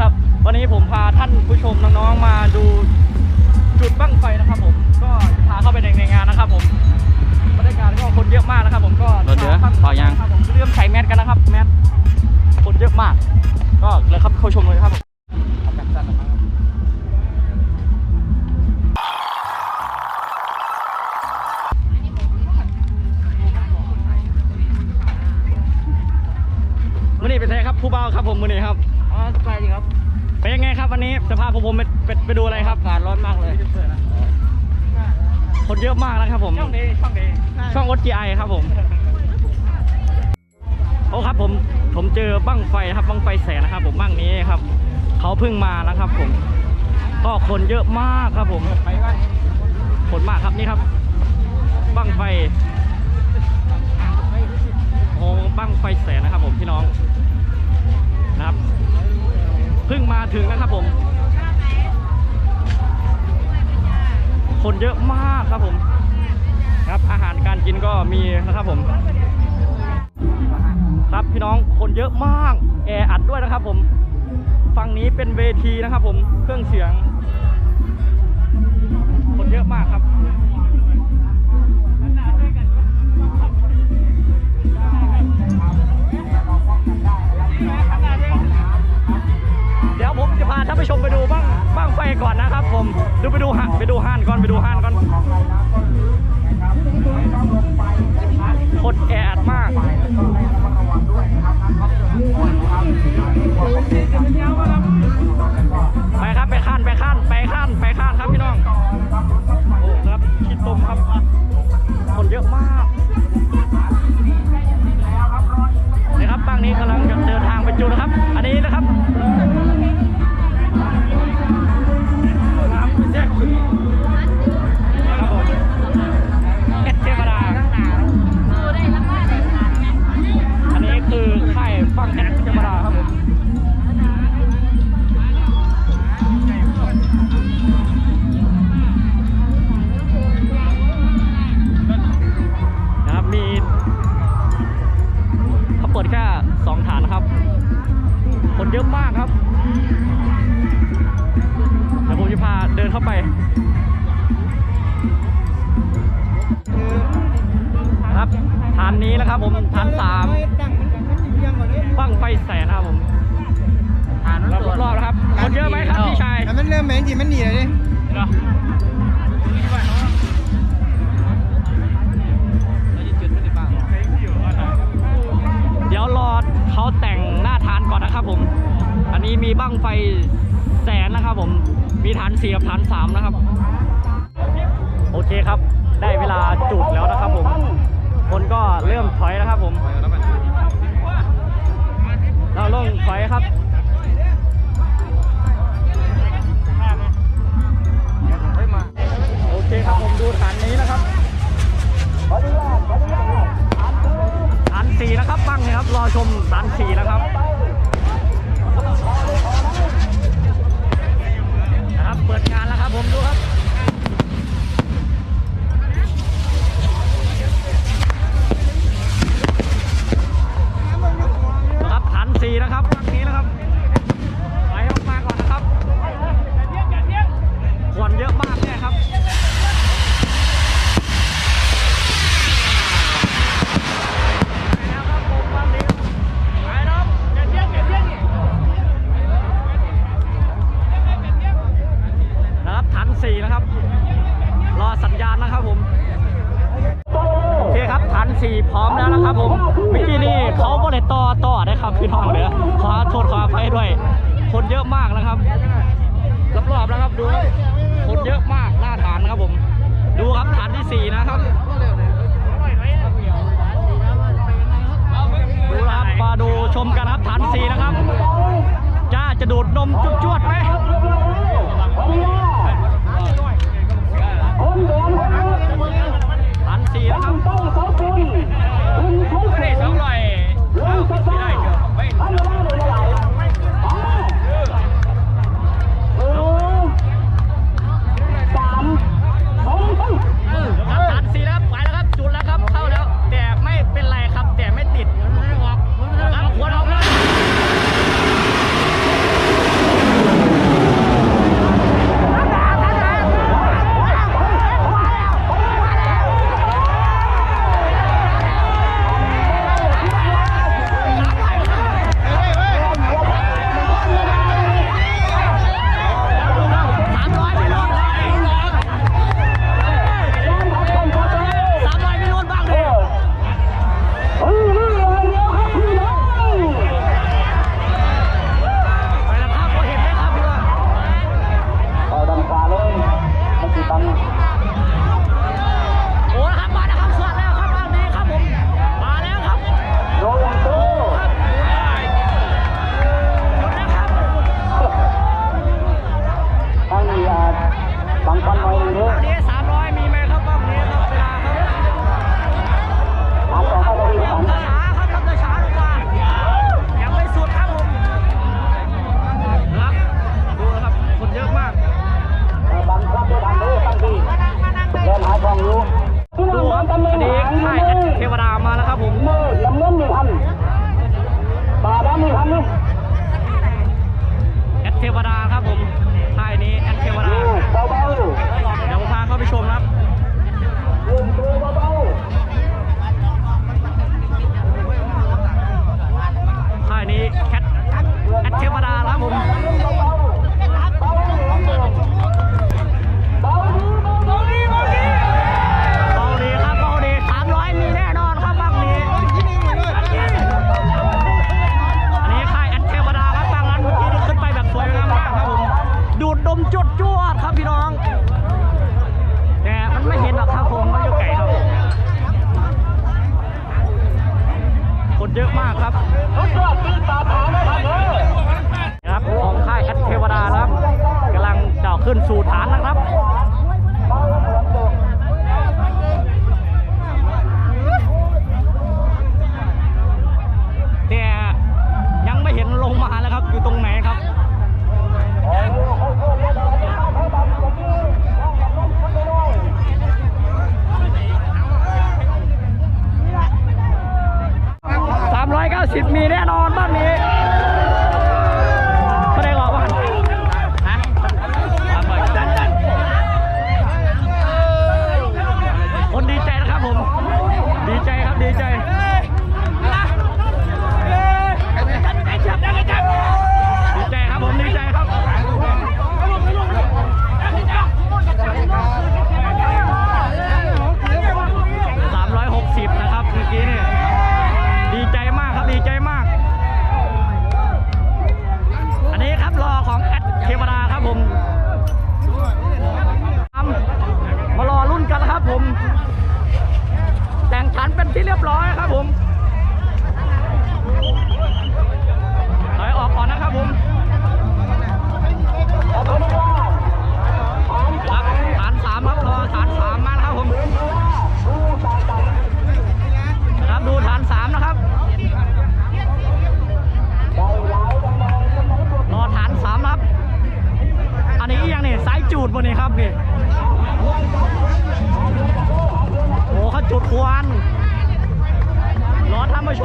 ครับ วันนี้ผมพาท่านผู้ชมน้องๆมาดูจุดบั้งไฟนะครับ ผมก็พาเข้าไปในงานนะครับ ผมบรรยากาศก็คนเยอะมากนะครับ ผมก็รถเยอะพอยังครับผมเริ่มใช้แมสกันนะครับแมสคนเยอะมาก ก็เลยครับเข้าชมเลยครับางครับผมมือนี้ครับอ๋อสบายดีครับเป็นยังไงครับวันนี้จะพาพวกผมไปไปไปดูอะไรครับอากาศร้อนมากเลยคนเยอะมากนะครับผมช่องนี้ช่องนี้ช่องว g i ครับผมโอ้ครับผมผมเจอบั้งไฟนะครับบั้งไฟแสนนะครับ ผมบั้งนี้ครับเขาเพิ่งมานะครับ ผม ก็คนเยอะมากครับผมไปบ้านคนมากครับนี่ครับบั้งไฟโอ้บั้งไฟแสนนะครับผมพี่น้องนะครับ เยอะมากครับผมครับอาหารการกินก็มีนะครับผม ครับพี่น้องคนเยอะมากแออัดด้วยนะครับผมฝั่งนี้เป็นเวทีนะครับผมเครื่องเสียง คนเยอะมากครับเดี๋ยวผมจะพาท่านผู้ชมไปดูบ้างบ้างไฟก่อนนะครับ ผมดูไปดูห่านไปดูห่านก่อนไปดูห่านก่อนคนาก ด้วย คนเยอะมากนะครับรอบๆแล้วครับดูคนเยอะมากหน้าฐานครับผม ดูครับฐานที่สี่นะครับดูนะครับมาดูชมกันครับฐานสี่นะครับจ้าจะดูดนมจุดจวดไหม ฐานนะครับ ที่เรียบร้อยครับผมถอยออกก่อนนะครับผมครับฐานสามครับรอฐานสามมานะครับผมครับดูฐานสามนะครับรอฐานสามครับ อันนี้ยังเนี่ยสายจูดบนนี้ครับนี่โอ้เขาจุดควัน ไปช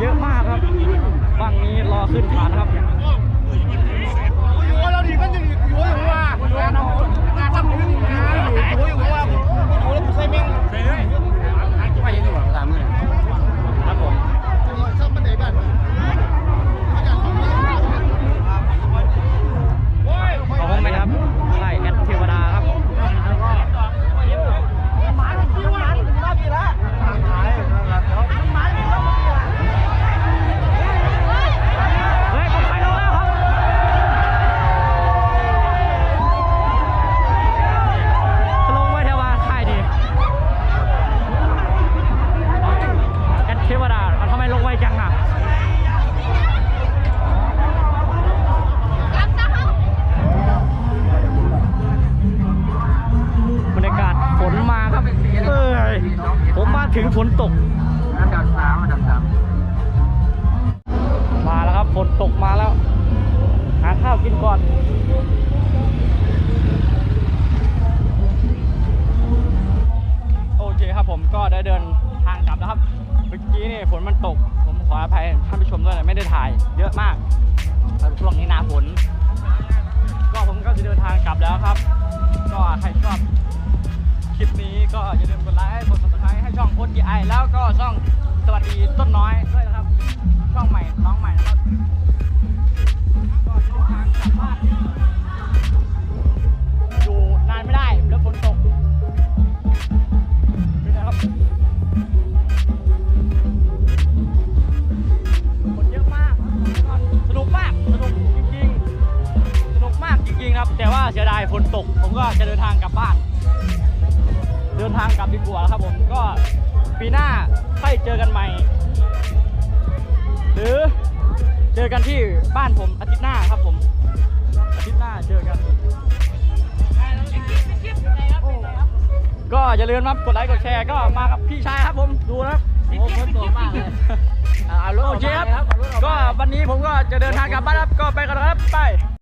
เยอะมากครับบังนี้รอขึ้นฐานครับอยู่แล้วดิก็อยู่อย ถึงฝนตก อันดับสามอันดับสามมาแล้วครับฝนตกมาแล้ว หาข้าวกินก่อน โอเคครับผมก็ได้เดินทางกลับแล้วครับ เมื่อกี้นี่ฝนมันตก ผมขออภัยท่านผู้ชมด้วยนะไม่ได้ถ่าย เยอะมากช่วงนี้หนาฝน ก็ผมก็จะเดินทางกลับแล้วครับ ก็ใครชอบ กีไอแล้วก็ช่องสวัสดีต้นน้อยด้วยนะครับ ช่องใหม่น้องใหม่นะครับก็จะเดินทางกลับบ้านอยู่นานไม่ได้แล้วฝนตกนี่นะครับคนเยอะมากสนุกมากสนุกจริงๆสนุกมากจริงๆครับ แต่ว่าเสียดายฝนตก ผมก็จะเดินทางกลับบ้าน เดินทางกลับดีกว่าครับผมก็ ปีหน้าค่อยเจอกันใหม่ หรือเจอกันที่บ้านผมอาทิตย์หน้าครับผมอาทิตย์หน้าเจอกัน ก็อย่าลืมครับกดไลค์กดแชร์ก็มากับพี่ชายครับผมดูนะครับโอ้คนตัวมากเลยเอารถอโออกเคมาครับเลยครับเอารถออกก็มาวันนี้ผมก็จะเดินทางกลับบ้านครับก็ไปกันแล้วครับไป